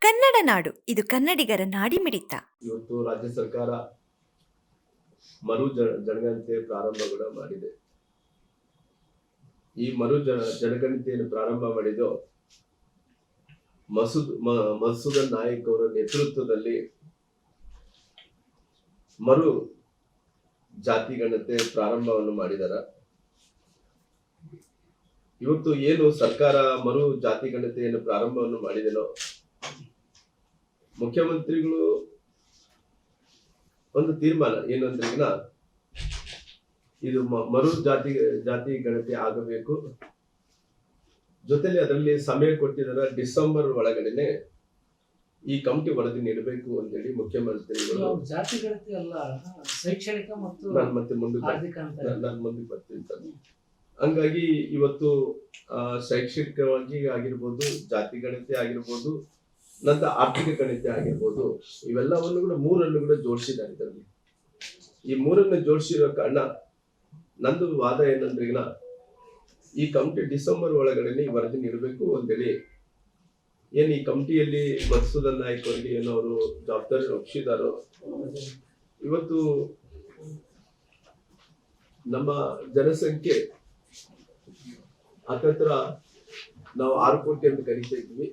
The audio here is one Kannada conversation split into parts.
ಕನ್ನಡ ನಾಡು, ಇದು ಕನ್ನಡಿಗರ ನಾಡಿಮಿಡಿತ. ಇವತ್ತು ರಾಜ್ಯ ಸರ್ಕಾರ ಮರು ಜನಗಣತಿ ಪ್ರಾರಂಭ ಕೂಡ ಮಾಡಿದೆ. ಈ ಮರು ಜನಗಣತಿಯನ್ನು ಪ್ರಾರಂಭ ಮಾಡಿದ್ದು ಮಸೂದ್ ಮ- ಮಸೂದನ್ ನಾಯಕ್ ಅವರ ನೇತೃತ್ವದಲ್ಲಿ ಮರು ಜಾತಿ ಗಣತೆ ಪ್ರಾರಂಭವನ್ನು ಮಾಡಿದಾರ. ಇವತ್ತು ಏನು ಸರ್ಕಾರ ಮರು ಜಾತಿ ಗಣತೆಯನ್ನು ಪ್ರಾರಂಭವನ್ನು ಮಾಡಿದೆನೋ ಮುಖ್ಯಮಂತ್ರಿಗಳು ಒಂದು ತೀರ್ಮಾನ ಏನು ಅಂದ್ರೆ ಇದು ಮರು ಜಾತಿ ಜಾತಿ ಗಣತಿ ಆಗಬೇಕು. ಜೊತೆಲಿ ಅದರಲ್ಲಿ ಸಮಯ ಕೊಟ್ಟಿದ್ದಾರೆ ಡಿಸೆಂಬರ್ ಒಳಗಡೆನೆ ಈ ಕಮಿಟಿ ವರದಿ ನೀಡಬೇಕು ಅಂತೇಳಿ ಮುಖ್ಯಮಂತ್ರಿಗಳು ಜಾತಿ ಗಣತಿ ಅಲ್ಲ ಶೈಕ್ಷಣಿಕ ಮತ್ತು ನಾನು ಮತ್ತೆ ಮುಂದೆ ನಾನು ಮುಂದೆ ಬರ್ತೀನಿ ಸರ್. ಹಂಗಾಗಿ ಇವತ್ತು ಆ, ಶೈಕ್ಷಣಿಕವಾಗಿ ಆಗಿರ್ಬೋದು ಜಾತಿ ಗಣತಿ ಆಗಿರ್ಬೋದು ನಂತರ ಆರ್ಥಿಕ ಗಣಿತ ಆಗಿರ್ಬೋದು, ಇವೆಲ್ಲವನ್ನು ಕೂಡ ಮೂರನ್ನು ಕೂಡ ಜೋಡಿಸಿದ್ದಾರೆ ಇದರಲ್ಲಿ. ಈ ಮೂರನ್ನು ಜೋಡಿಸಿರೋ ಕಾರಣ ನಂದು ವಾದ ಏನಂದ್ರೆ ಈ ಕಮಿಟಿ ಡಿಸೆಂಬರ್ ಒಳಗಡೆ ಈ ವರದಿ ನೀಡಬೇಕು ಅಂತೇಳಿ ಏನು ಈ ಕಮಿಟಿಯಲ್ಲಿ ಮಧುಸೂದನ್ ನಾಯಕ್ ಅವರಿಗೆ ಏನೋ ಅವರು ಜವಾಬ್ದಾರಿ ಒಪ್ಪಿಸಿದಾರೋ ಇವತ್ತು ನಮ್ಮ ಜನಸಂಖ್ಯೆ ಹತ್ತತ್ರ ನಾವು ಆರು ಕೋಟಿ ಅಂತ ಕರಿತಾ ಇದ್ವಿ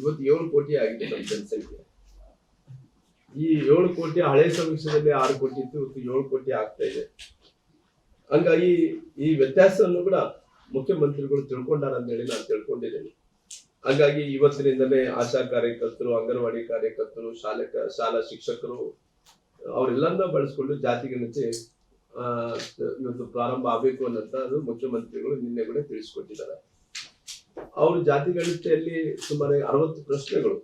ಇವತ್ತು ಏಳು ಕೋಟಿ ಆಗಿದೆ ನಮ್ಮ ಜನಸಂಖ್ಯೆ. ಈ ಏಳು ಕೋಟಿ ಹಳೆ ಸಮೀಕ್ಷೆಯಲ್ಲಿ ಆರು ಕೋಟಿ ಇತ್ತು, ಇವತ್ತು ಏಳು ಕೋಟಿ ಆಗ್ತಾ ಇದೆ. ಹಂಗಾಗಿ ಈ ವ್ಯತ್ಯಾಸವನ್ನು ಕೂಡ ಮುಖ್ಯಮಂತ್ರಿಗಳು ತಿಳ್ಕೊಂಡಾರ ಅಂತ ಹೇಳಿ ನಾನು ತಿಳ್ಕೊಂಡಿದ್ದೇನೆ. ಹಾಗಾಗಿ ಇವತ್ತಿನಿಂದಲೇ ಆಶಾ ಕಾರ್ಯಕರ್ತರು, ಅಂಗನವಾಡಿ ಕಾರ್ಯಕರ್ತರು, ಶಾಲೆ ಶಾಲಾ ಶಿಕ್ಷಕರು, ಅವರೆಲ್ಲರನ್ನ ಬಳಸ್ಕೊಂಡು ಜಾತಿ ಗಣತಿ ಇವತ್ತು ಪ್ರಾರಂಭ ಆಗಬೇಕು ಅನ್ನಂತ ಮುಖ್ಯಮಂತ್ರಿಗಳು ನಿನ್ನೆ ಕೂಡ ತಿಳಿಸ್ಕೊಟ್ಟಿದ್ದಾರೆ. ಅವರು ಜಾತಿ ಗಣಿತೆಯಲ್ಲಿ ಸುಮಾರು ಅರವತ್ತು ಪ್ರಶ್ನೆಗಳು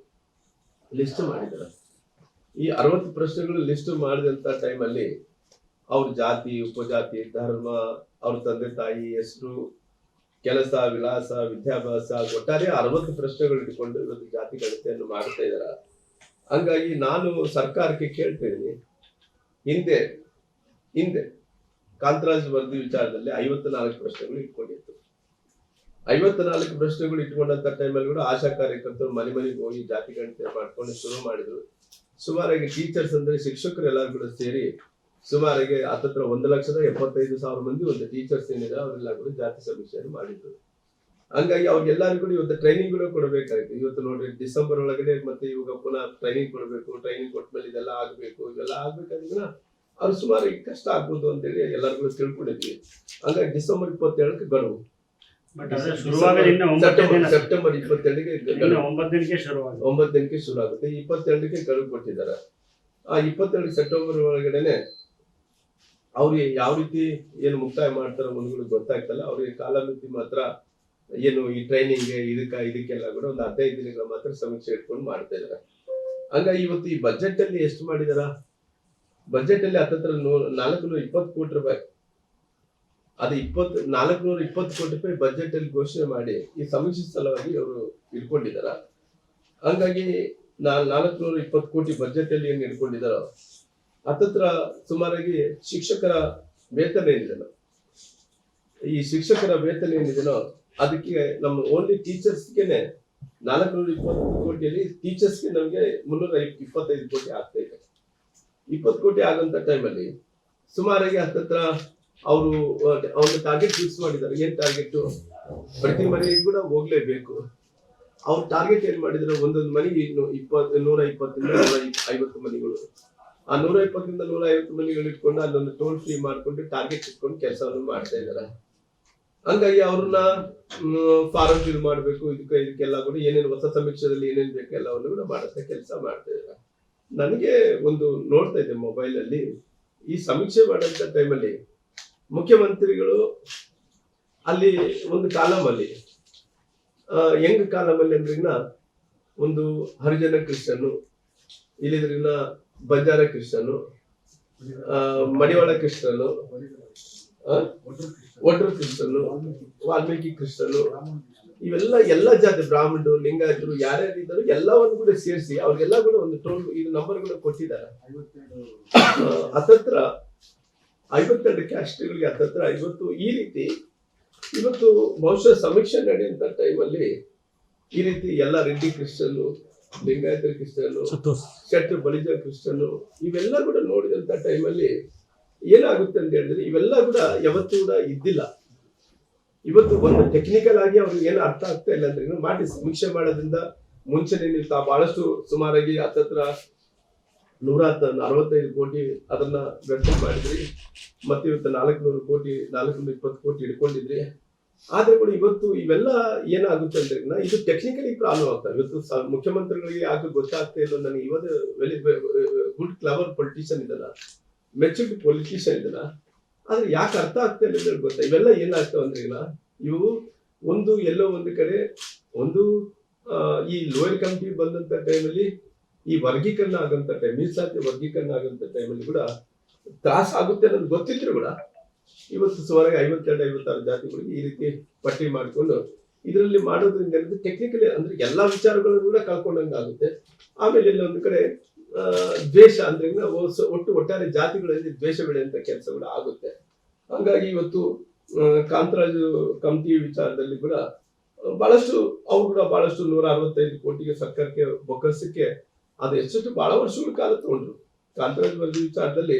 ಲಿಸ್ಟ್ ಮಾಡಿದ್ದಾರೆ. ಈ ಅರವತ್ತು ಪ್ರಶ್ನೆಗಳು ಲಿಸ್ಟ್ ಮಾಡಿದಂತ ಟೈಮಲ್ಲಿ ಅವ್ರ ಜಾತಿ, ಉಪಜಾತಿ, ಧರ್ಮ, ಅವ್ರ ತಂದೆ ತಾಯಿ, ಹೆಸರು, ಕೆಲಸ, ವಿಳಾಸ, ವಿದ್ಯಾಭ್ಯಾಸ, ಒಟ್ಟಾರೆ ಅರವತ್ತು ಪ್ರಶ್ನೆಗಳು ಇಟ್ಕೊಂಡು ಇವತ್ತು ಜಾತಿ ಗಣಿತೆಯನ್ನು ಮಾಡ್ತಾ ಇದಾರ. ಹಂಗಾಗಿ ನಾನು ಸರ್ಕಾರಕ್ಕೆ ಕೇಳ್ತಾ ಇದ್ದೀನಿ. ಹಿಂದೆ ಹಿಂದೆ ಕಾಂತರಾಜ್ ವರದಿ ವಿಚಾರದಲ್ಲಿ ಐವತ್ತು ನಾಲ್ಕು ಪ್ರಶ್ನೆಗಳು ಇಟ್ಕೊಂಡಿತ್ತು. ಐವತ್ತು ನಾಲ್ಕು ಪ್ರಶ್ನೆಗಳು ಇಟ್ಕೊಂಡಂತ ಟೈಮಲ್ಲಿ ಕೂಡ ಆಶಾ ಕಾರ್ಯಕರ್ತರು ಮನೆ ಮನೆಗೆ ಹೋಗಿ ಜಾತಿ ಗಣತಿ ಮಾಡ್ಕೊಂಡು ಶುರು ಮಾಡಿದ್ರು. ಸುಮಾರಾಗಿ ಟೀಚರ್ಸ್ ಅಂದ್ರೆ ಶಿಕ್ಷಕರು ಎಲ್ಲರೂ ಕೂಡ ಸೇರಿ ಸುಮಾರಿಗೆ ಹತ್ತತ್ರ ಒಂದು ಲಕ್ಷದ ಎಪ್ಪತ್ತೈದು ಸಾವಿರ ಮಂದಿ ಒಂದು ಟೀಚರ್ಸ್ ಏನಿದೆ ಅವರೆಲ್ಲ ಕೂಡ ಜಾತಿ ಸಮೀಕ್ಷೆಯನ್ನು ಮಾಡಿದ್ರು. ಹಂಗಾಗಿ ಅವ್ರಿಗೆಲ್ಲರೂ ಕೂಡ ಇವತ್ತು ಟ್ರೈನಿಂಗ್ ಕೂಡ ಕೊಡಬೇಕಾಗಿತ್ತು ಇವತ್ತು ನೋಡಿ ಡಿಸೆಂಬರ್ ಒಳಗಡೆ ಮತ್ತೆ ಇವಾಗ ಪುನಃ ಟ್ರೈನಿಂಗ್ ಕೊಡಬೇಕು ಟ್ರೈನಿಂಗ್ ಕೊಟ್ಮೇಲೆ ಇದೆಲ್ಲ ಆಗಬೇಕು, ಇವೆಲ್ಲ ಆಗ್ಬೇಕಾದ್ರೆ ಅವ್ರು ಸುಮಾರು ಕಷ್ಟ ಆಗ್ಬೋದು ಅಂತೇಳಿ ಎಲ್ಲರಿಗೂ ತಿಳ್ಕೊಂಡಿದ್ವಿ. ಹಂಗಾಗಿ ಡಿಸೆಂಬರ್ ಇಪ್ಪತ್ತೇಳಕ್ಕೆ ಗಡುವು ಸೆಪ್ಟೆಂಬರ್ ಇಪ್ಪತ್ತೆರಡಕ್ಕೆ ಒಂಬತ್ತು ದಿನಕ್ಕೆ ಶುರು ಆಗುತ್ತೆ ಇಪ್ಪತ್ತೆರಡಕ್ಕೆ ಗಡುವು ಕೊಟ್ಟಿದ್ದಾರೆ. ಆ ಇಪ್ಪತ್ತೆರಡು ಸೆಪ್ಟೆಂಬರ್ ಒಳಗಡೆನೆ ಅವ್ರಿಗೆ ಯಾವ ರೀತಿ ಏನು ಮುಕ್ತಾಯ ಮಾಡ್ತಾರ ಮುಂದ್ಗಡೆ ಗೊತ್ತಾಗ್ತಲ್ಲ. ಅವ್ರಿಗೆ ಕಾಲಮಿತಿ ಮಾತ್ರ ಏನು ಈ ಟ್ರೈನಿಂಗ್ ಇದಕ್ಕ ಇದಕ್ಕೆಲ್ಲ ಕೂಡ ಒಂದು ಹದಿನೈದು ದಿನಗಳ ಮಾತ್ರ ಸಮೀಕ್ಷೆ ಇಟ್ಕೊಂಡು ಮಾಡ್ತಾ ಇದಾರೆ ಹಂಗ ಇವತ್ತು ಈ ಬಜೆಟ್ ಅಲ್ಲಿ ಎಷ್ಟು ಮಾಡಿದಾರ? ಬಜೆಟ್ ಅಲ್ಲಿ ಹತ್ತತ್ರ ನೂರ ನಾಲ್ಕುನೂರ ಇಪ್ಪತ್ತು ಕೋಟಿ ರೂಪಾಯಿ ಅದು ಇಪ್ಪತ್ತು, ನಾಲ್ಕುನೂರ ಇಪ್ಪತ್ತು ಕೋಟಿ ರೂಪಾಯಿ ಬಜೆಟ್ ಅಲ್ಲಿ ಘೋಷಣೆ ಮಾಡಿ ಈ ಸಮೀಕ್ಷೆ ಸಲುವಾಗಿ ಅವರು ಇಟ್ಕೊಂಡಿದಾರ. ಹಂಗಾಗಿ ನಾ, ನಾಲ್ಕುನೂರ ಇಪ್ಪತ್ತು ಕೋಟಿ ಬಜೆಟ್ ಅಲ್ಲಿ ಏನು ಇಟ್ಕೊಂಡಿದಾರೋ, ಹತ್ತತ್ರ ಸುಮಾರಾಗಿ ಶಿಕ್ಷಕರ ವೇತನ ಏನಿದೆನೋ, ಈ ಶಿಕ್ಷಕರ ವೇತನ ಏನಿದೆನೋ, ಅದಕ್ಕೆ ನಮ್ಮ ಓನ್ಲಿ ಟೀಚರ್ಸ್ಗೆ ನಾಲ್ಕು ನೂರ ಇಪ್ಪತ್ತು ಕೋಟಿಯಲ್ಲಿ ಟೀಚರ್ಸ್ಗೆ ನಮಗೆ ಮುನ್ನೂರ ಇಪ್ಪತ್ತೈದು ಕೋಟಿ ಆಗ್ತಾ ಇದೆ. ಇಪ್ಪತ್ತು ಕೋಟಿ ಆಗಂತ ಟೈಮಲ್ಲಿ ಸುಮಾರಾಗಿ ಹತ್ತತ್ರ ಅವರು ಅವ್ರ ಟಾರ್ಗೆಟ್ ಫಿಕ್ಸ್ ಮಾಡಿದ್ದಾರೆ. ಏನ್ ಟಾರ್ಗೆಟ್ ಪ್ರತಿ ಮನೆಗೆ ಕೂಡ ಹೋಗ್ಲೇಬೇಕು. ಅವ್ರ ಟಾರ್ಗೆಟ್ ಏನ್ ಮಾಡಿದ್ರೆ? ಒಂದೊಂದು ಇನ್ನು ಇಪ್ಪತ್ ನೂರ ಇಪ್ಪತ್ತರಿಂದ ನೂರ ಐವತ್ತು ಮನೆಗಳು. ಆ ನೂರ ಇಪ್ಪತ್ತರಿಂದ ನೂರ ಐವತ್ತು ಮನೆಗಳು ಇಟ್ಕೊಂಡು ಅಲ್ಲೊಂದು ಟೋಲ್ ಫ್ರೀ ಮಾಡ್ಕೊಂಡು ಟಾರ್ಗೆಟ್ ಇಟ್ಕೊಂಡು ಕೆಲಸವನ್ನು ಮಾಡ್ತಾ ಇದ್ದಾರೆ. ಹಂಗಾಗಿ ಅವ್ರನ್ನ ಫಾರಂ ಫಿಲ್ ಮಾಡಬೇಕು, ಇದಕ್ಕೆ, ಇದಕ್ಕೆಲ್ಲ ಕೂಡ ಏನೇನು ಹೊಸ ಸಮೀಕ್ಷೆದಲ್ಲಿ ಏನೇನು ಬೇಕು ಎಲ್ಲವನ್ನು ಕೂಡ ಮಾಡುತ್ತೆ ಕೆಲಸ ಮಾಡ್ತಾ ಇದ್ದಾರೆ. ನನಗೆ ಒಂದು ನೋಡ್ತಾ ಇದ್ದೆ ಮೊಬೈಲ್ ಅಲ್ಲಿ. ಈ ಸಮೀಕ್ಷೆ ಮಾಡಂತ ಟೈಮಲ್ಲಿ ಮುಖ್ಯಮಂತ್ರಿಗಳು ಅಲ್ಲಿ ಒಂದು ಕಾಲಮಲ್ಲಿ ಕಾಲಮಲ್ಲಿ ಹೆಂಗ್ ಕಾಲಮ್ ಅಲ್ಲಿ ಅಂದ್ರಿನ ಒಂದು ಹರಿಜನ ಕ್ರಿಶ್ಚಿಯನ್ನು ಇಲ್ಲಿದ್ರಿನ ಬಂಜಾರ ಕ್ರಿಶ್ಚಿಯನ್ನು ಮಡಿವಾಳ ಕ್ರಿಶ್ಚಿಯನ್ನು ಒಟ್ರು ಕ್ರಿಶ್ಚಿಯನ್ನು ವಾಲ್ಮೀಕಿ ಕ್ರಿಶ್ಚಿಯನ್ನು ಇವೆಲ್ಲ ಎಲ್ಲ ಜಾತಿ, ಬ್ರಾಹ್ಮಣರು, ಲಿಂಗಾಯತರು ಯಾರ್ಯಾರು ಇದ್ದಾರೋ ಎಲ್ಲವನ್ನು ಕೂಡ ಸೇರಿಸಿ ಅವ್ರಿಗೆಲ್ಲ ಕೂಡ ಒಂದು ಟೋಲ್, ಇದು ನಂಬರ್ ಕೂಡ ಕೊಟ್ಟಿದ್ದಾರೆ. ಅತಂತ್ರ ಐವತ್ತೆರಡು ಕ್ಯಾಸ್ಟ್ಗಳಿಗೆ ಹತ್ತತ್ರ ಐವತ್ತು ಈ ರೀತಿ ಇವತ್ತು ಬಹುಶಃ ಸಮೀಕ್ಷೆ ನಡೆಯುವಂಥ ಟೈಮಲ್ಲಿ ಈ ರೀತಿ ಎಲ್ಲ ರೆಡ್ಡಿ ಕ್ರಿಶ್ಚಿಯನ್ನು ಲಿಂಗಾಯತ ಕ್ರಿಶ್ಚಿಯನ್ ಶೆಟ್ರ್ ಬಲಿಜ ಕ್ರಿಶ್ಚನ್ನು ಇವೆಲ್ಲ ಕೂಡ ನೋಡಿದಂತ ಟೈಮಲ್ಲಿ ಏನಾಗುತ್ತೆ ಅಂತ ಹೇಳಿದ್ರೆ ಇವೆಲ್ಲ ಕೂಡ ಯಾವತ್ತೂ ಕೂಡ ಇದ್ದಿಲ್ಲ. ಇವತ್ತು ಒಂದು ಟೆಕ್ನಿಕಲ್ ಆಗಿ ಅವ್ರಿಗೆ ಏನು ಅರ್ಥ ಆಗ್ತಾ ಇಲ್ಲ ಅಂದ್ರೆ ಮಾಡಿ ಸಮೀಕ್ಷೆ ಮಾಡೋದ್ರಿಂದ ಮುಂಚೆನೇ ನೀವು ತಾ ಬಹಳಷ್ಟು ಸುಮಾರಾಗಿ ಹತ್ತತ್ರ ನೂರ ಅರವತ್ತೈದು ಕೋಟಿ ಅದನ್ನ ವ್ಯರ್ಥ ಮಾಡಿದ್ರಿ. ಮತ್ತೆ ಇವತ್ತು ನಾಲ್ಕುನೂರು ಕೋಟಿ, ನಾಲ್ಕುನೂರ ಇಪ್ಪತ್ತು ಕೋಟಿ ಇಟ್ಕೊಂಡಿದ್ರಿ ಆದ್ರೆ ಕೂಡ ಇವತ್ತು ಇವೆಲ್ಲ ಏನಾಗುತ್ತೆ ಅಂದ್ರೆ ಇದು ಟೆಕ್ನಿಕಲಿ ಪ್ರಾಬ್ಲಮ್ ಆಗ್ತದೆ ಇವತ್ತು ಮುಖ್ಯಮಂತ್ರಿಗಳಿಗೆ ಯಾಕೆ ಗೊತ್ತಾಗ್ತಾ ಇಲ್ಲ. ನನಗೆ ಇವತ್ತು ವೆರಿ ಗುಡ್, ಕ್ಲವರ್ ಪೊಲಿಟಿಷಿಯನ್ ಇದಲ್ಲ ಮೆಚೂರ್ಡ್ ಪೊಲಿಟಿಷಿಯನ್ ಇದಲ್ಲ ಆದ್ರೆ ಯಾಕೆ ಅರ್ಥ ಆಗ್ತಾ ಇಲ್ಲ ಗೊತ್ತಾ? ಇವೆಲ್ಲ ಏನಾಗ್ತಾವ ಅಂದ್ರೆ ಇಲ್ಲ ಇವು ಒಂದು ಎಲ್ಲೋ ಒಂದು ಕಡೆ ಒಂದು ಈ ಲೋಯರ್ ಕಮಿಟಿ ಬಂದಂತ ಟೈಮಲ್ಲಿ ಈ ವರ್ಗೀಕರಣ ಆಗಂತ ಟೈಮ್ ಮೀಸಲಾತಿ ವರ್ಗೀಕರಣ ಆಗಂತ ಟೈಮಲ್ಲಿ ಕೂಡ ತ್ರಾಸ ಆಗುತ್ತೆ ಅನ್ನೋದು ಗೊತ್ತಿದ್ರು ಕೂಡ ಇವತ್ತು ಸುಮಾರಾಗಿ ಐವತ್ತೆರಡು, ಐವತ್ತಾರು ಜಾತಿಗಳಿಗೆ ಈ ರೀತಿ ಪಟ್ಟಿ ಮಾಡಿಕೊಂಡು ಇದರಲ್ಲಿ ಮಾಡೋದ್ರಿಂದ ಟೆಕ್ನಿಕಲಿ ಅಂದ್ರೆ ಎಲ್ಲಾ ವಿಚಾರಗಳನ್ನು ಕೂಡ ಕಳ್ಕೊಂಡಂಗೆ ಆಗುತ್ತೆ. ಆಮೇಲೆ ಇಲ್ಲಿ ಒಂದು ಕಡೆ ದ್ವೇಷ ಅಂದ್ರೆ ಒಟ್ಟು ಒಟ್ಟಾರೆ ಜಾತಿಗಳಲ್ಲಿ ದ್ವೇಷ ಬೆಳೆಯುವಂತ ಕೆಲಸ ಕೂಡ ಆಗುತ್ತೆ. ಹಾಗಾಗಿ ಇವತ್ತು ಕಾಂತರಾಜು ಕಮಿಟಿ ವಿಚಾರದಲ್ಲಿ ಕೂಡ ಬಹಳಷ್ಟು, ಅವ್ರು ಕೂಡ ಬಹಳಷ್ಟು ನೂರ ಅರವತ್ತೈದು ಕೋಟಿಗೆ ಸರ್ಕಾರಕ್ಕೆ, ಬೊಕ್ಕಸಕ್ಕೆ ಅದು ಎಷ್ಟು ಬಹಳ ವರ್ಷಗಳ ಕಾಲ ತಗೊಂಡ್ರು. ಕಾಂತರಾಜ್ ವರದಿ ವಿಚಾರದಲ್ಲಿ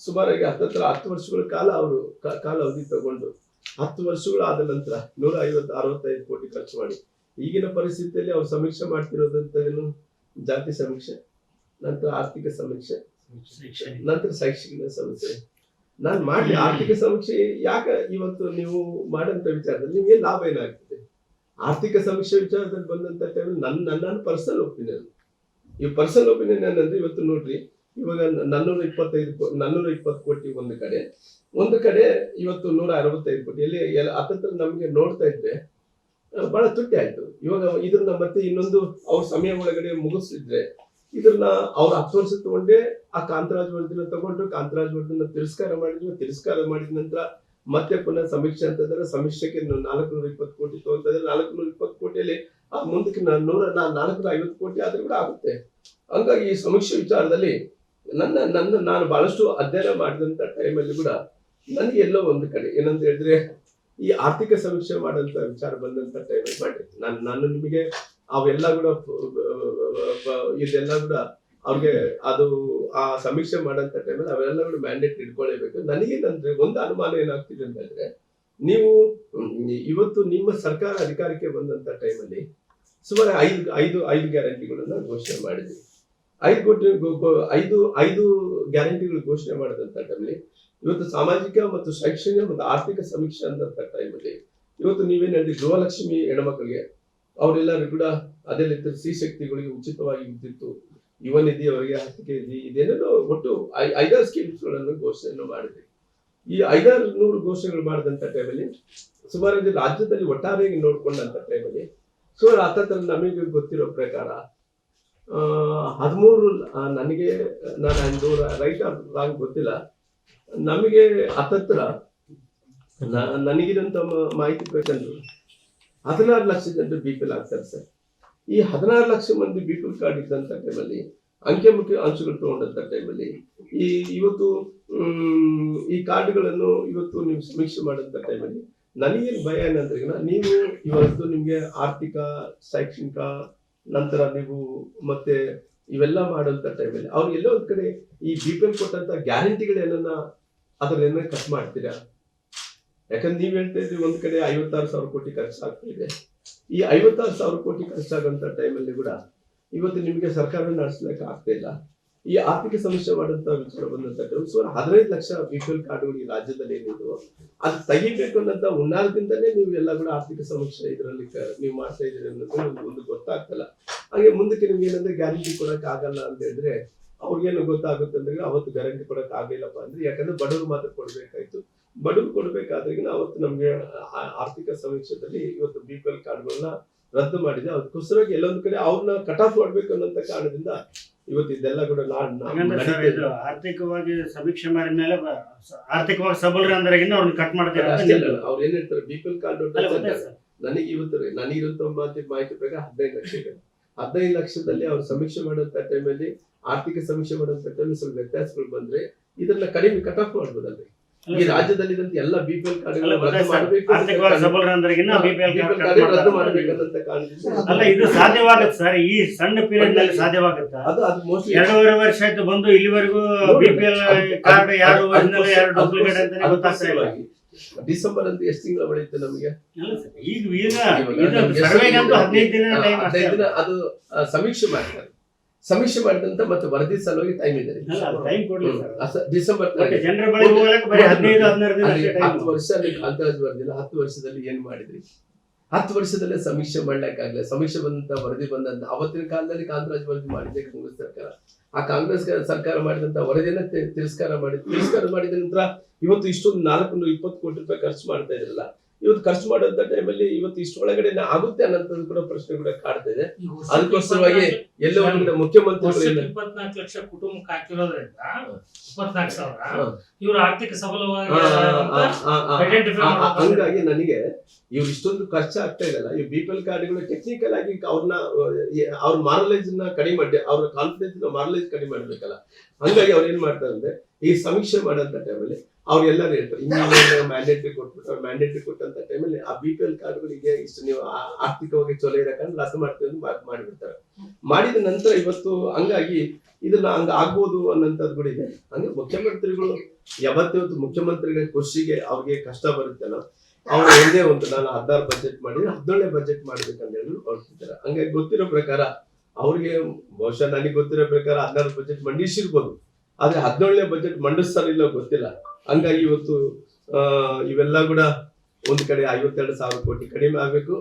ಸುಮಾರಾಗಿ ಹತ್ತತ್ರ ಹತ್ತು ವರ್ಷಗಳ ಕಾಲ ಅವರು ಕಾಲ ಅವಧಿ ತಗೊಂಡು. ಹತ್ತು ವರ್ಷಗಳಾದ ನಂತರ ನೂರ ಐವತ್ತು ಅರವತ್ತೈದು ಕೋಟಿ ಖರ್ಚು ಮಾಡಿ. ಈಗಿನ ಪರಿಸ್ಥಿತಿಯಲ್ಲಿ ಅವ್ರು ಸಮೀಕ್ಷೆ ಮಾಡ್ತಿರೋದಂತ ಏನು? ಜಾತಿ ಸಮೀಕ್ಷೆ, ನಂತರ ಆರ್ಥಿಕ ಸಮೀಕ್ಷೆ, ನಂತರ ಶೈಕ್ಷಣಿಕ ಸಮೀಕ್ಷೆ. ನಾನು ಮಾಡಿ ಆರ್ಥಿಕ ಸಮೀಕ್ಷೆ ಯಾಕೆ ಇವತ್ತು ನೀವು ಮಾಡಂತ ವಿಚಾರದಲ್ಲಿ ನಿಮಗೆ ಲಾಭ ಏನಾಗ್ತದೆ? ಆರ್ಥಿಕ ಸಮೀಕ್ಷೆ ವಿಚಾರದಲ್ಲಿ ಬಂದಂತ ಟೈಮ್ ನನ್ನ ನನ್ನ ಪರ್ಸನಲ್ ಒಪಿನಿಯನ್ ಈ ಪರ್ಸನಲ್ ಒಪಿನಿಯನ್ ಏನಂದ್ರೆ ಇವತ್ತು ನೋಡ್ರಿ, ಇವಾಗ ನಾನ್ನೂರ ಇಪ್ಪತ್ತೈದು ನಾನ್ನೂರ ಇಪ್ಪತ್ತು ಕೋಟಿ ಒಂದು ಕಡೆ. ಒಂದು ಕಡೆ ಇವತ್ತು ನೂರ ಅರವತ್ತೈದು ಕೋಟಿ. ಎಲ್ಲಿ ಎಲ್ಲ ಹತ್ತತ್ರ ನಮಗೆ ನೋಡ್ತಾ ಇದ್ರೆ ಬಹಳ ತುಟ್ಟಿ ಆಯ್ತು. ಇವಾಗ ಇದನ್ನ ಮತ್ತೆ ಇನ್ನೊಂದು ಅವ್ರ ಸಮಯ ಒಳಗಡೆ ಮುಗಿಸಿದ್ರೆ ಇದನ್ನ ಅವ್ರ ಹತ್ತು ವರ್ಷ ತಗೊಂಡೆ ಆ ಕಾಂತರಾಜ್ ವರ್ಧನ ತಗೊಂಡು ಕಾಂತರಾಜ್ ವರದಿನ ತಿರಸ್ಕಾರ ಮಾಡಿದ್ರು ತಿರಸ್ಕಾರ ಮಾಡಿದ ನಂತರ ಮತ್ತೆ ಪುನಃ ಸಮೀಕ್ಷೆ ಅಂತಂದ್ರೆ ಸಮೀಕ್ಷೆಗೆ ನಾಲ್ಕುನೂರ ಇಪ್ಪತ್ತು ಕೋಟಿ ತಗೊಂತಂದ್ರೆ ನಾಲ್ಕು ನಾಲ್ಕುನೂರ ಇಪ್ಪತ್ತು ಕೋಟಿಯಲ್ಲಿ ಮುಂದಕ್ಕೆ ನಾ- ನೂರ ನಾಲ್ಕರ ಐವತ್ತು ಕೋಟಿ ಆದರೂ ಕೂಡ ಆಗುತ್ತೆ. ಹಂಗಾಗಿ ಈ ಸಮೀಕ್ಷೆ ವಿಚಾರದಲ್ಲಿ ನನ್ನ ನನ್ನ ನಾನು ಬಹಳಷ್ಟು ಅಧ್ಯಯನ ಮಾಡಿದಂತ ಟೈಮಲ್ಲಿ ಕೂಡ ನನಗೆ ಎಲ್ಲೋ ಒಂದು ಕಡೆ ಏನಂತ ಹೇಳಿದ್ರೆ ಈ ಆರ್ಥಿಕ ಸಮೀಕ್ಷೆ ಮಾಡೋಂಥ ವಿಚಾರ ಬಂದಂತ ಟೈಮಲ್ಲಿ ಮಾಡಿ ನಾನು ನಾನು ನಿಮಗೆ ಅವೆಲ್ಲ ಕೂಡ ಇದೆಲ್ಲ ಕೂಡ ಅವ್ರಿಗೆ ಅದು ಆ ಸಮೀಕ್ಷೆ ಮಾಡಂತ ಟೈಮಲ್ಲಿ ಅವೆಲ್ಲ ಕೂಡ ಮ್ಯಾಂಡೇಟ್ ಇಟ್ಕೊಳ್ಳೇಬೇಕು ನನಗೇನಂದ್ರೆ ಒಂದು ಅನುಮಾನ ಏನಾಗ್ತಿದೆ ಅಂತ ಹೇಳಿದ್ರೆ ನೀವು ಇವತ್ತು ನಿಮ್ಮ ಸರ್ಕಾರ ಅಧಿಕಾರಕ್ಕೆ ಬಂದಂತ ಟೈಮಲ್ಲಿ ಸುಮಾರು ಐದು ಐದು ಐದು ಗ್ಯಾರಂಟಿಗಳನ್ನ ಘೋಷಣೆ ಮಾಡಿದ್ವಿ ಐದು ಕೋಟಿ ಐದು ಐದು ಗ್ಯಾರಂಟಿಗಳು ಘೋಷಣೆ ಮಾಡಿದಂತ ಟೈಮಲ್ಲಿ ಇವತ್ತು ಸಾಮಾಜಿಕ ಮತ್ತು ಶೈಕ್ಷಣಿಕ ಮತ್ತು ಆರ್ಥಿಕ ಸಮೀಕ್ಷೆ ಅಂದಂತ ಟೈಮಲ್ಲಿ ಇವತ್ತು ನೀವೇನು ಹೇಳಿದ್ರಿ ಗೃಹಲಕ್ಷ್ಮಿ ಹೆಣ್ಮಕ್ಳಿಗೆ ಅವರೆಲ್ಲರೂ ಕೂಡ ಅದೇ ರೀತಿ ಸ್ತ್ರೀ ಶಕ್ತಿಗಳಿಗೆ ಉಚಿತವಾಗಿ ಇದ್ದಿತ್ತು ಯುವ ನಿಧಿ ಅವರಿಗೆ ಹತ್ತು ನಿಧಿ ಇದೇನೋ ಇದೇನೇನೋ ಒಟ್ಟು ಐದಾರು ಸ್ಕೀಮ್ಸ್ಗಳನ್ನು ಘೋಷಣೆಯನ್ನು ಮಾಡಿದ್ವಿ ಈ ಐದಾರು ನೂರು ಘೋಷಣೆಗಳು ಮಾಡಿದಂಥ ಟೈಮಲ್ಲಿ ಸುಮಾರು ರಾಜ್ಯದಲ್ಲಿ ಒಟ್ಟಾರೆಯಾಗಿ ನೋಡ್ಕೊಂಡಂತ ಟೈಮಲ್ಲಿ ಸುಮಾರು ಹತ್ತತ್ರ ನಮಗೆ ಗೊತ್ತಿರೋ ಪ್ರಕಾರ ಹದಿಮೂರು ನನಗೆ, ನಾನು ರೈಟ್ ರಾಂಗ್ ಗೊತ್ತಿಲ್ಲ. ನಮಗೆ ಹತ್ತತ್ರ ನನಗಿರಂತ ಮಾಹಿತಿ ಪ್ರಕಾರ ಹದಿನಾರು ಲಕ್ಷ ಜನರು ಬಿ ಪಿ ಎಲ್ ಆಗ್ತಾರೆ ಸರ್. ಈ ಹದಿನಾರು ಲಕ್ಷ ಮಂದಿ ಬಿ ಪಿ ಎಲ್ ಕಾರ್ಡ್ ಇದ್ದಂಥ ಟೈಮಲ್ಲಿ ಅಂಕೆ ಮುಖ್ಯ ಅಂಶಗಳು ತಗೊಂಡಂತ ಟೈಮಲ್ಲಿ ಈ ಇವತ್ತು ಈ ಕಾರ್ಡ್ಗಳನ್ನು ಇವತ್ತು ನೀವು ಸಮೀಕ್ಷೆ ಮಾಡಂತ ಟೈಮಲ್ಲಿ ನನಗೇನು ಭಯ ಏನಂದ್ರೆ ನೀವು ಇವತ್ತು ನಿಮ್ಗೆ ಆರ್ಥಿಕ, ಶೈಕ್ಷಣಿಕ ನಂತರ ನೀವು ಮತ್ತೆ ಇವೆಲ್ಲ ಮಾಡೋಂಥ ಟೈಮಲ್ಲಿ ಅವ್ರು ಎಲ್ಲೋ ಒಂದ್ ಕಡೆ ಈ ಬಿ ಪಿ ಎಲ್ ಕೊಟ್ಟಂತ ಗ್ಯಾರಂಟಿಗಳೇನನ್ನ ಅದ್ರ ಏನ ಕಟ್ ಮಾಡ್ತೀರಾ? ಯಾಕಂದ್ರೆ ನೀವ್ ಹೇಳ್ತಾ ಇದ್ರಿ ಒಂದ್ ಕಡೆ ಐವತ್ತಾರು ಸಾವಿರ ಕೋಟಿ ಖರ್ಚಾಗ್ತಾ ಇದೆ. ಈ ಐವತ್ತಾರು ಸಾವಿರ ಕೋಟಿ ಖರ್ಚಾಗಂತ ಟೈಮಲ್ಲಿ ಕೂಡ ಇವತ್ತು ನಿಮಗೆ ಸರ್ಕಾರ ನಡೆಸ್ಲಿಕ್ಕೆ ಆಗ್ತಾ ಇಲ್ಲ. ಈ ಆರ್ಥಿಕ ಸಮಸ್ಯೆ ಮಾಡಂತ ವಿಚಾರ ಬಂದಂತ ಸುಮಾರು ಹದಿನೈದು ಲಕ್ಷ ಬಿ ಪಿ ಎಲ್ ಕಾರ್ಡ್ಗಳು ಈ ರಾಜ್ಯದಲ್ಲಿ ಏನಿದ್ವು ಅದು ತೆಗಿಬೇಕು ಅನ್ನೋಂತ ಉನ್ನಾರದಿಂದಲೇ ನೀವು ಎಲ್ಲ ಕೂಡ ಆರ್ಥಿಕ ಸಮಸ್ಯೆ ಇದರಲ್ಲಿ ನೀವು ಮಾಡ್ತಾ ಇದ್ದೀರಿ ಅನ್ನೋದು ಒಂದು ಗೊತ್ತಾಗ್ತಲ್ಲ. ಹಾಗೆ ಮುಂದಕ್ಕೆ ನಿಮ್ಗೆ ಏನಂದ್ರೆ ಗ್ಯಾರಂಟಿ ಕೊಡಕ್ ಆಗಲ್ಲ ಅಂತ ಹೇಳಿದ್ರೆ, ಅವ್ರಿಗೇನು ಗೊತ್ತಾಗುತ್ತೆ ಅಂದ್ರೆ ಅವತ್ತು ಗ್ಯಾರಂಟಿ ಕೊಡಕ್ ಆಗಿಲ್ಲಪ್ಪ ಅಂದ್ರೆ, ಯಾಕಂದ್ರೆ ಬಡವರು ಮಾತ್ರ ಕೊಡ್ಬೇಕಾಯ್ತು. ಬಡವರು ಕೊಡ್ಬೇಕಾದ್ರೆ ಅವತ್ತು ನಮ್ಗೆ ಆರ್ಥಿಕ ಸಮೀಕ್ಷೆದಲ್ಲಿ ಇವತ್ತು ಬಿ ಪಿ ಎಲ್ ಕಾರ್ಡ್ಗಳನ್ನ ರದ್ದು ಮಾಡಿದೆ. ಅದಕ್ಕೋಸ್ಕರವಾಗಿ ಎಲ್ಲೊಂದು ಕಡೆ ಅವ್ರನ್ನ ಕಟ್ ಆಫ್ ಮಾಡ್ಬೇಕು ಅನ್ನೋಂತ ಕಾರಣದಿಂದ ಇವತ್ತು ಇದೆಲ್ಲ ಕೂಡ ಆರ್ಥಿಕವಾಗಿ ಸಮೀಕ್ಷೆ ಮಾಡಿದ ಮೇಲೆ ಆರ್ಥಿಕವಾಗಿ ಸಬಲರ ಅಂದ್ರೆ ಅವ್ರನ್ನ ಕಟ್ ಮಾಡ್ತಾರೆ ಅವ್ರು ಏನ್ ಹೇಳ್ತಾರೆ? B P L card. ನನಗೆ ಇವತ್ತು ನನಗಿರುವಂತ ಮಾಹಿತಿ ಮಾಹಿತಿ ಪ್ರಕಾರ ಹದಿನೈದು ಲಕ್ಷ ಇದೆ. ಹದಿನೈದು ಲಕ್ಷದಲ್ಲಿ ಅವ್ರು ಸಮೀಕ್ಷೆ ಮಾಡುವಂತ ಟೈಮಲ್ಲಿ ಆರ್ಥಿಕ ಸಮೀಕ್ಷೆ ಮಾಡುವಂತ ಟೈಮಲ್ಲಿ ಸ್ವಲ್ಪ ವ್ಯತ್ಯಾಸಗಳು ಬಂದ್ರೆ ಇದನ್ನ ಕಡಿಮೆ ಕಟ್ ಆಫ್ ಮಾಡ್ಬೋದಲ್ರಿ. ಈ ರಾಜ್ಯದಲ್ಲಿ ಎಲ್ಲ BPL B P L card ರದ್ದು ಅಲ್ಲ ಇದು ಸಾಧ್ಯವಾಗುತ್ತೆ ಸರ್. ಈ ಸಣ್ಣ ಪೀರಿಯಡ್ನಲ್ಲಿ ಸಾಧ್ಯವಾಗುತ್ತಾ? ಎರಡೂವರೆ ವರ್ಷ ಆಯ್ತು ಬಂದು ಇಲ್ಲಿವರೆಗೂ ಬಿಪಿಎಲ್ ಪಿ ಎಲ್ ಕಾರ್ಡ್ ಯಾರು ಒರಿಜಿನಲ್ ಯಾರು ಡೂಪ್ಲಿಕೇಟ್ ಅಂತಾನೆ ಗೊತ್ತಾಗ್ತಾ ಇಲ್ಲ. ಡಿಸೆಂಬರ್ ಅಂತ ಎಷ್ಟು ತಿಂಗಳ ಬಳಿಯುತ್ತೆ ನಮಗೆ? ಈಗ ಹದಿನೈದು ದಿನ ಅದು ಸಮೀಕ್ಷೆ ಮಾಡ್ತಾರೆ. ಸಮೀಕ್ಷೆ ಮಾಡಿದಂತ ಮತ್ತೆ ವರದಿ ಸಲುವಾಗಿ ಟೈಮ್ ಇದೆ. ಡಿಸೆಂಬರ್ ಹತ್ತು ವರ್ಷ ನೀವು ಬರ್ದಿಲ್ಲ ಹತ್ತು ವರ್ಷದಲ್ಲಿ ಏನ್ ಮಾಡಿದ್ರಿ? ಹತ್ತು ವರ್ಷದಲ್ಲೇ ಸಮೀಕ್ಷೆ ಮಾಡ್ಲಿಕ್ಕಾಗಲ್ಲ ಸಮೀಕ್ಷೆ ಬಂದಂತ ವರದಿ ಬಂದಂತ ಅವತ್ತಿನ ಕಾಲದಲ್ಲಿ ಕಾಂತರಾಜ್ ವರದಿ ಮಾಡಿದ್ದೆ ಕಾಂಗ್ರೆಸ್ ಸರ್ಕಾರ. ಆ ಕಾಂಗ್ರೆಸ್ ಸರ್ಕಾರ ಮಾಡಿದಂತ ವರದಿಯನ್ನ ತಿರಸ್ಕಾರ ಮಾಡಿ ತಿರಸ್ಕಾರ ಮಾಡಿದ ನಂತರ ಇವತ್ತು ಇಷ್ಟೊಂದು ನಾಲ್ಕು ನೂರ ಇಪ್ಪತ್ತು ಕೋಟಿ ರೂಪಾಯಿ ಖರ್ಚು ಮಾಡ್ತಾ ಇದ್ರಲ್ಲ. ಇವತ್ತು ಖರ್ಚು ಮಾಡುವಂತ ಟೈಮಲ್ಲಿ ಇವತ್ತು ಇಷ್ಟು ಒಳಗಡೆ ಆಗುತ್ತೆ ಅನ್ನೋದು ಕೂಡ ಪ್ರಶ್ನೆ ಕೂಡ ಕಾಡ್ತಾ ಇದೆ. ಅದಕ್ಕೋಸ್ಕರವಾಗಿ ಎಲ್ಲ ಒಂದು ಮುಖ್ಯಮಂತ್ರಿಗಳು. ಇಪ್ಪತ್ನಾಲ್ಕು ಲಕ್ಷ ಕುಟುಂಬಕ್ಕೆ ಹಾಕಿರೋದ್ರಿಂದ ಇಪ್ಪತ್ನಾಲ್ಕು ಸಾವಿರ. ಇವರು ಆರ್ಥಿಕ ಸಬಲವಾಗಿ ಹಂಗಾಗಿ ನನಗೆ ಇವ್ರು ಇಷ್ಟೊಂದು ಖರ್ಚು ಆಗ್ತಾ ಇದಲ್ಲ. ಈ ಬಿ ಪಿ ಎಲ್ ಕಾರ್ಡ್ಗಳು ಟೆಕ್ನಿಕಲ್ ಆಗಿ ಅವ್ರನ್ನ ಅವ್ರ ಮಾರಲೈಸ್ನ ಕಡಿಮೆ ಮಾಡಿ ಅವ್ರ ಕಾನ್ಫಿಡೆನ್ಸ್ ಮಾರಲೈಸ್ ಕಡಿಮೆ ಮಾಡ್ಬೇಕಲ್ಲ. ಹಂಗಾಗಿ ಅವ್ರು ಏನ್ ಮಾಡ್ತಾರೆ ಅಂದ್ರೆ ಈ ಸಮೀಕ್ಷೆ ಮಾಡಂತ ಟೈಮಲ್ಲಿ ಅವ್ರೆಲ್ಲರೂ ಹೇಳ್ತಾರೆ ಇನ್ನೊಂದು ಮ್ಯಾಂಡೇಟರಿ ಕೊಟ್ಬಿಟ್ಟು, ಅವ್ರು ಮ್ಯಾಂಡೇಟರಿ ಕೊಟ್ಟಂತ ಟೈಮಲ್ಲಿ ಆ ಬಿ ಪಿ ಎಲ್ ಕಾರ್ಡ್ಗಳಿಗೆ ಇಷ್ಟು ನೀವು ಆರ್ಥಿಕವಾಗಿ ಚೊಲೋ ಇರಕಂದ್ರೆ ಲಾಸ್ ಮಾಡ್ತೀವಿ ಅಂತ ಮಾಡ್- ಮಾಡಿಬಿಡ್ತಾರೆ. ಮಾಡಿದ ನಂತರ ಇವತ್ತು ಹಂಗಾಗಿ ಇದನ್ನ ಹಂಗ ಆಗ್ಬೋದು ಅನ್ನೋಂಥದ್ದು ಕೂಡ ಇದೆ. ಹಂಗೆ ಮುಖ್ಯಮಂತ್ರಿಗಳು ಯಾವತ್ತಿವತ್ತು ಮುಖ್ಯಮಂತ್ರಿಗಳ ಖುಷಿಗೆ ಅವ್ರಿಗೆ ಕಷ್ಟ ಬರುತ್ತಲ್ಲ ಅವ್ರು ಒಂದೇ ಒಂದು ನಾನು ಹದಿನಾರು ಬಜೆಟ್ ಮಾಡಿದ್ರೆ ಹದಿನೇಳನೇ ಬಜೆಟ್ ಮಾಡ್ಬೇಕಂತ ಹೇಳಿ ಹೊರಟಿದ್ದಾರೆ ಹಂಗಾಗಿ ಗೊತ್ತಿರೋ ಪ್ರಕಾರ ಅವ್ರಿಗೆ ಬಹುಶಃ ನನಗೆ ಗೊತ್ತಿರೋ ಪ್ರಕಾರ ಹದಿನಾರು ಬಜೆಟ್ ಮಂಡಿಸಿರ್ಬೋದು. ಆದ್ರೆ ಹದಿನೇಳನೇ ಬಜೆಟ್ ಮಂಡಿಸ್ತಾರಿಲ್ಲ ಗೊತ್ತಿಲ್ಲ. ಹಂಗಾಗಿ ಇವತ್ತು ಇವೆಲ್ಲ ಕೂಡ ಒಂದ್ ಕಡೆ ಐವತ್ತೆರಡು ಸಾವಿರ ಕೋಟಿ ಕಡಿಮೆ ಆಗ್ಬೇಕು.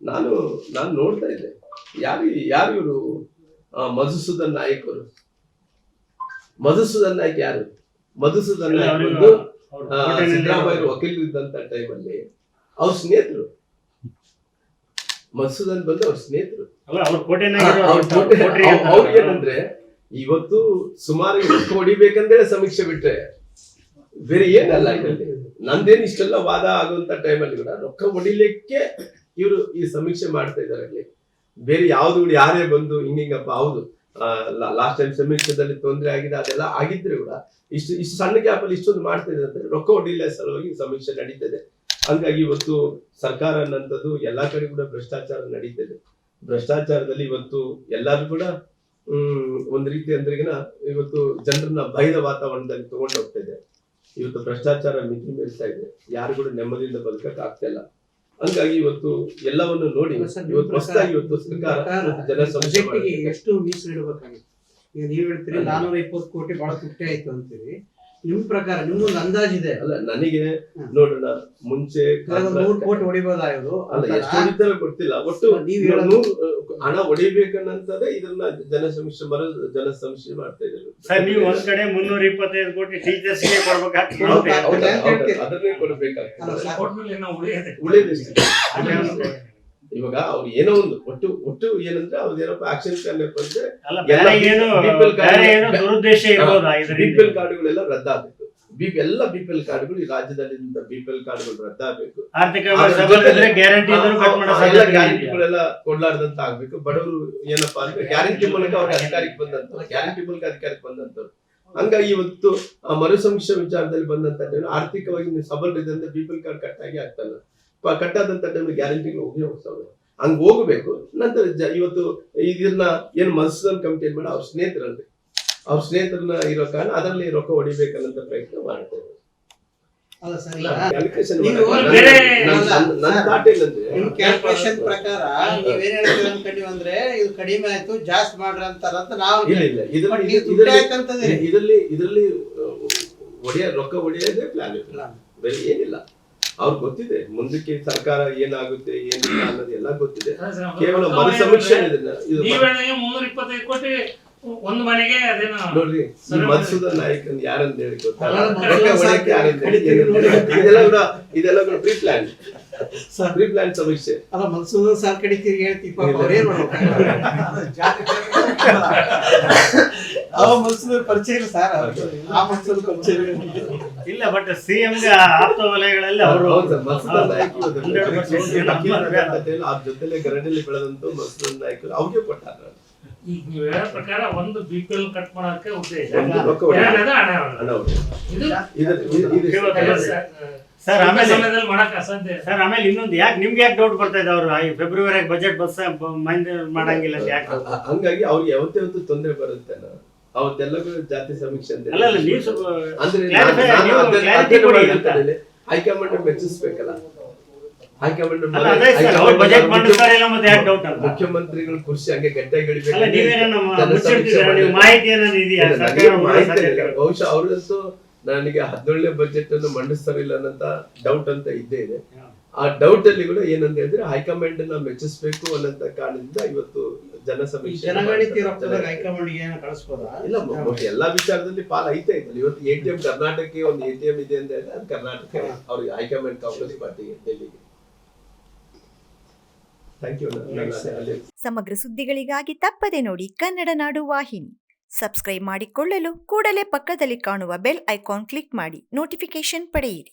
ನಾನು ನಾನು ನೋಡ್ತಾ ಇದ್ದೆ. ಯಾರು ಯಾರು ಇವರು? ಮಧುಸೂದನ್ ನಾಯಕರು ಮಧುಸೂದನ್ ನಾಯಕ್ ಯಾರು? ಮಧುಸೂದನ್ ನಾಯಕ್ ಬಂದು ಆ, ಸಿದ್ದರಾಮಯ್ಯ ವಕೀಲರು ಇದ್ದಂತ ಟೈಮಲ್ಲಿ ಅವ್ರ ಸ್ನೇಹಿತರು. ಮಧುಸೂದನ್ ಬಂದು ಅವ್ರ ಸ್ನೇಹಿತರು. ಅವ್ರ್ ಏನಂದ್ರೆ ಇವತ್ತು ಸುಮಾರು ರೊಕ್ಕ ಹೊಡಿಬೇಕಂದ್ರೆ ಸಮೀಕ್ಷೆ ಬಿಟ್ರೆ ಬೇರೆ ಏನಲ್ಲ ಇದರಲ್ಲಿ. ನಂದೇನು ಇಷ್ಟೆಲ್ಲ ವಾದ ಆಗುವಂತ ಟೈಮಲ್ಲಿ ಕೂಡ ರೊಕ್ಕ ಹೊಡಿಲಿಕ್ಕೆ ಇವರು ಈ ಸಮೀಕ್ಷೆ ಮಾಡ್ತಾ ಇದ್ದಾರೆ ಅಲ್ಲಿ. ಬೇರೆ ಯಾವ್ದು ಕೂಡ ಯಾರೇ ಬಂದು ಹಿಂಗಿಂಗಪ್ಪ ಹೌದು. ಲಾಸ್ಟ್ ಟೈಮ್ ಸಮೀಕ್ಷೆದಲ್ಲಿ ತೊಂದರೆ ಆಗಿದೆ, ಅದೆಲ್ಲ ಆಗಿದ್ರೆ ಕೂಡ ಇಷ್ಟು ಇಷ್ಟು ಸಣ್ಣ ಗ್ಯಾಪ್ ಅಲ್ಲಿ ಇಷ್ಟೊಂದು ಮಾಡ್ತಾ ಇದೆ ಅಂದ್ರೆ ರೊಕ್ಕ ಹೊಡಿಲ್ಲ ಸಲುವಾಗಿ ಸಮೀಕ್ಷೆ ನಡೀತದೆ ಹಂಗಾಗಿ ಇವತ್ತು ಸರ್ಕಾರ ಅನ್ನಂಥದ್ದು ಎಲ್ಲಾ ಕಡೆ ಕೂಡ ಭ್ರಷ್ಟಾಚಾರ ನಡೀತದೆ ಭ್ರಷ್ಟಾಚಾರದಲ್ಲಿ ಇವತ್ತು ಎಲ್ಲರೂ ಕೂಡ ಹ್ಮ್ ಒಂದ್ ರೀತಿ ಅಂದ್ರೆಗಿನ ಇವತ್ತು ಜನರನ್ನ ಭಯದ ವಾತಾವರಣದಲ್ಲಿ ತಗೊಂಡು ಹೋಗ್ತಾ ಇದೆ. ಇವತ್ತು ಭ್ರಷ್ಟಾಚಾರ ಮಿತಿ ಮೀರಿಸ್ತಾ ಇದೆ. ಯಾರು ಕೂಡ ನೆಮ್ಮದಿಯಿಂದ ಬದುಕಕ್ ಆಗ್ತಾ ಇಲ್ಲ. ಹಂಗಾಗಿ ಇವತ್ತು ಎಲ್ಲವನ್ನು ನೋಡಿ ಇವತ್ತು ಹೊಸದಾಗಿ ಇವತ್ತು ಸರ್ಕಾರ ಜನ ಎಷ್ಟು ಮೀಸಲಿಡಬೇಕಾಗಿತ್ತು? ಈಗ ನೀವ್ ಹೇಳ್ತೀರಿ ನಾನೂರ ಇಪ್ಪತ್ತು ಕೋಟಿ ಬಹಳ ತುಟ್ಟಿ ಆಯ್ತು ಅಂತೀರಿ. ನಿಮ್ ಪ್ರಕಾರ ನಿಮ್ಗೊಂದು ಅಂದಾಜಿದೆ ಅಲ್ಲ ನನಗೆ. ನೋಡೋಣ. ಮುಂಚೆ ನೂರು ಕೋಟಿ ಹೊಡಿಬೋದಾಯೋದು ಅಲ್ಲ ಎಷ್ಟು ಹೊಡಿತಾರೆ ಗೊತ್ತಿಲ್ಲ. ಒಟ್ಟು ನೀವು ಹಣ ಹೊಡಿಬೇಕನ್ನಂತದೆ ಇದನ್ನ ಜನ ಸಮೀಕ್ಷೆ ಬರ ಜನ ಸಮೀಕ್ಷೆ ಮಾಡ್ತಾ ಇದ್ದಾರೆ. ಸರ್ ನೀವು ಒಂದ್ ಕಡೆ ಮುನ್ನೂರ ಇಪ್ಪತ್ತೈದು ಕೋಟಿ ಟೀಚರ್ಸ್ಗೆ ಕೊಡ್ಬೇಕಾಗ್ತದೆ ಅದನ್ನೇ ಕೊಡ್ಬೇಕಾಗ್ತದೆ. ಉಳಿದಿದೆ ಇವಾಗ ಅವ್ರು ಏನೋ ಒಂದು ಒಟ್ಟು ಒಟ್ಟು ಏನಂದ್ರೆ ಅವ್ರದ್ದು ಏನಪ್ಪ ಆಕ್ಷನ್ ಪ್ಲಾನ್ ಅಂದ್ರೆ ಕಾರ್ಡ್- ಬಿಪಿಎಲ್ ಕಾರ್ಡ್ಗಳೆಲ್ಲ ರದ್ದಾಗಬೇಕು. ಬಿ ಎಲ್ಲ ಬಿಪಿಎಲ್ ಕಾರ್ಡ್ಗಳು ಈ ರಾಜ್ಯದಲ್ಲಿ ಬಿಪಿಎಲ್ ಕಾರ್ಡ್ಗಳು ರದ್ದಾಗಬೇಕು? ಗ್ಯಾರಂಟಿಗಳೆಲ್ಲ ಕೊಡ್ಲಾರ್ದಂತ ಆಗ್ಬೇಕು ಬಡವರು ಏನಪ್ಪಾ ಅಂದ್ರೆ ಗ್ಯಾರಂಟಿ ಮೂಲಕ ಅವ್ರ ಅಧಿಕಾರಕ್ಕೆ ಬಂದಂತ ಗ್ಯಾರಂಟಿ ಮೂಲಕ ಅಧಿಕಾರಕ್ಕೆ ಬಂದಂತವ್ರು ಹಂಗಾಗಿ ಇವತ್ತು ಆ ಮರುಸಮೀಕ್ಷೆ ವಿಚಾರದಲ್ಲಿ ಬಂದಂತ ಆರ್ಥಿಕವಾಗಿ ನೀವು ಇದ್ದಂತ ಬಿಪಿಎಲ್ ಕಾರ್ಡ್ ಕಟ್ ಆಗಿ ಆಗ್ತಲ್ಲ ಪ- ಕಟ್ ಆದಂತ ಟೈಮ್ ಗ್ಯಾರಂಟಿಗಳು ಹೋಗಿ ಹೋಗ್ತಾವೆ ಹಂಗ ಹೋಗ್ಬೇಕು ನಂತರ ಜ- ಇವತ್ತು ಇದನ್ನ ಏನ್ ಮನ್ಸನ್ ಕಮಿಟಿ ಏನ್ ಮಾಡಿ ಅವ್ರ ಸ್ನೇಹಿತರಲ್ರಿ. ಅವ್ರ ಸ್ನೇಹಿತರನ್ನ ಇರೋ ಕಾರಣ ಅದರಲ್ಲಿ ರೊಕ್ಕ ಹೊಡಿಬೇಕನ್ನಂತ ಪ್ರಯತ್ನ ಮಾಡ್ತಾರೆ ಕ್ಯಾಲ್ಕುಲೇಷನ್ ಪ್ರಕಾರ ನೀವೇನ್ ಹೇಳ್ತೀರ ಅನ್ಕೊಂಡಿವಿ ಅಂದ್ರೆ ಇದು ಕಡಿಮೆ ಆಯ್ತು ಜಾಸ್ತಿ ಮಾಡ್ರಿ ಅಂತಾರಂತ ನಾವು ಇದರಲ್ಲಿ ಇದರಲ್ಲಿ ಒಡೆಯ ರೊಕ್ಕ ಒಡೆಯೋದೇ ಪ್ಲಾನ್ ಬೇರೆ ಏನಿಲ್ಲ. ಅವ್ರಿಗೆ ಗೊತ್ತಿದೆ. ಮುಂದಕ್ಕೆ ಸರ್ಕಾರ ಏನಾಗುತ್ತೆ ಏನಿಲ್ಲ ಅನ್ನೋದು ಎಲ್ಲ ಗೊತ್ತಿದೆ. ಕೇವಲ ಮರು ಸಮೀಕ್ಷೆ ಇದನ್ನ ಇದು ನೀವ್ ಹೇಳಿದಂಗೆ ಮುನ್ನೂರ ಇಪ್ಪತ್ತೈದು ಕೋಟಿ ಒಂದು ಮನೆಗೆ ನೋಡ್ರಿ ನಾಯಕನ್ ಯಾರಂತ ಹೇಳಿ. ಇದೆಲ್ಲ ಕೂಡ ಇದೆಲ್ಲ ಕೂಡ ಪ್ರೀ ಪ್ಲಾನ್ ಪ್ರೀ ಪ್ಲಾನ್ ಸಮೀಕ್ಷೆ. ಅಲ್ಲ ಸಾರ್ ಕಡೆ ತಿರ್ಗಿ. ಅವ್ರೇನ್ ಪರಿಚಯ ಇಲ್ಲ ಸರ್. ಆ ಪರಿಚಯ ಇಲ್ಲ ಬಟ್ ಸಿಎಂ ಗೆ ಆಪ್ತ ವಲಯಗಳಲ್ಲಿ ಅವರು ಹೌದು ಸರ್, ಮಧುಸೂದನ್ ನಾಯಕ್ ಇವತ್ತು 100% ಅಖಿಲ ಭಾರತ ಜೊತೆಲೆ ಗರಡಲ್ಲಿ ಬೆಳೆದಂತ ಮಧುಸೂದನ್ ನಾಯಕರು ಅವ್ರಿಗೆ ಕೊಟ್ಟಾರ. ಈಗ ನೀವು ಹೇಳೋ ಪ್ರಕಾರ ಒಂದು ಬಿ ಪಿ ಎಲ್ ಕಟ್ ಮಾಡೋಕೆ ಉದ್ದೇಶ ಒಂದು ಸರ್. ಆಮೇಲೆ ಸಮಯದಲ್ಲಿ ಮಾಡಕ್ ಅಸಾಧ್ಯ. ಸರ್ ಆಮೇಲೆ ಇನ್ನೊಂದು ಯಾಕೆ ನಿಮ್ಗೆ ಯಾಕೆ ಡೌಟ್ ಬರ್ತಾ ಇದೆ ಅವರು? ಫೆಬ್ರವರಿ ಬಜೆಟ್ ಬಸ್ ಮೈಂಡ್ ಮಾಡಂಗಿಲ್ಲ ಅಂತ ಯಾಕೆ? ಹಂಗಾಗಿ ಅವ್ರಿಗೆ ಯಾವತ್ತಾವತ್ತು ತೊಂದರೆ ಬರುತ್ತೇನೋ. ಅವತ್ತೆಲ್ಲಗೂ ಜಾತಿ ಸಮೀಕ್ಷೆ ಅಂತ ಅಲ್ಲ ಅಲ್ಲ ನೀವು ಸ್ವಲ್ಪ ಅಂದ್ರೆ clarify- ನಾನು- ನಾನು ನೀವು ಅದನ್ನ- clarity ಅದನ್ನ ಕೊಡಿ ಅಂತ. ಇದ್ದೇನೆ. ಹೈಕಮಾಂಡ್ ಮೆಚ್ಚಿಸ್ಬೇಕಲ್ಲ. ಹೈಕಮಾಂಡ್ ಅಲ್ಲ ಅದೇ ಸರ್ ಅವ್ರು ಬಜೆಟ್ ಮಂಡಿಸ್ತಾರೆ ಇಲ್ಲ ಮತ್ತೆ ಯಾಕೆ ಡೌಟ್ ಅಂತ? ಮುಖ್ಯಮಂತ್ರಿಗಳು ಕೃಷಿ ಹಂಗೆ ಗಂಟೆಗೆ ಅಲ್ಲ ನೀವೇನ ಜನ ಮುಚ್ಚಿಡ್ತೀರಾ ನೀವು ಮಾಹಿತಿ ಏನಾದ್ರು ಇದೆಯಾ? ಸರ್ಕಾರ ನನಗೆ ಮಾಹಿತಿ ಸಾಧ್ಯತೆ ಇಲ್ಲ. ಬಹುಶಃ ಅವರಂತೂ ನನಗೆ ಹದಿನೇಳನೇ ಬಜೆಟ್ ಅನ್ನು ಮಂಡಿಸ್ತಾರಿಲ್ಲ ಅನ್ನಂತ ಡೌಟ್ ಅಂತ ಇದ್ದೇ ಇದೆ. ಆ ಡೌಟ್ ಅಲ್ಲಿ ಕೂಡ ಏನಂತ ಹೇಳಿದ್ರೆ ಹೈಕಮಾಂಡ್ನ ಮೆಚ್ಚಿಸಬೇಕು ಅನ್ನಂತ ಕಾರಣದಿಂದ ಇವತ್ತು ಜನ ಸಮೀಕ್ಷೆ ಇಲ್ಲ ಎಲ್ಲಾ ವಿಚಾರದಲ್ಲಿ ಪಾಲ್ ಐತೆ ಇದ್ರಲ್ಲಿ. ಇವತ್ತು ಎ ಟಿ ಎಂ ಕರ್ನಾಟಕಕ್ಕೆ ಒಂದು ಎ ಟಿ ಎಂ ಇದೆ ಅಂತ ಹೇಳಿದ್ರೆ ಅದು ಕರ್ನಾಟಕ ಅವ್ರಿಗೆ ಹೈಕಮಾಂಡ್ ಕಾಂಗ್ರೆಸ್ ಪಾರ್ಟಿಗೆ ಡೆಲ್ಲಿಗೆ. ಥ್ಯಾಂಕ್ ಯು ಅಲ್ಲಿ ಸಮಗ್ರ ಸುದ್ದಿಗಳಿಗಾಗಿ ತಪ್ಪದೆ ನೋಡಿ ಕನ್ನಡ ನಾಡು ವಾಹಿನಿ. ಸಬ್ಸ್ಕ್ರೈಬ್ ಮಾಡಿಕೊಳ್ಳಲು ಕೂಡಲೇ ಪಕ್ಕದಲ್ಲಿ ಕಾಣುವ ಬೆಲ್ ಐಕಾನ್ ಕ್ಲಿಕ್ ಮಾಡಿ. ನೋಟಿಫಿಕೇಶನ್ ಪಡೆಯಿರಿ.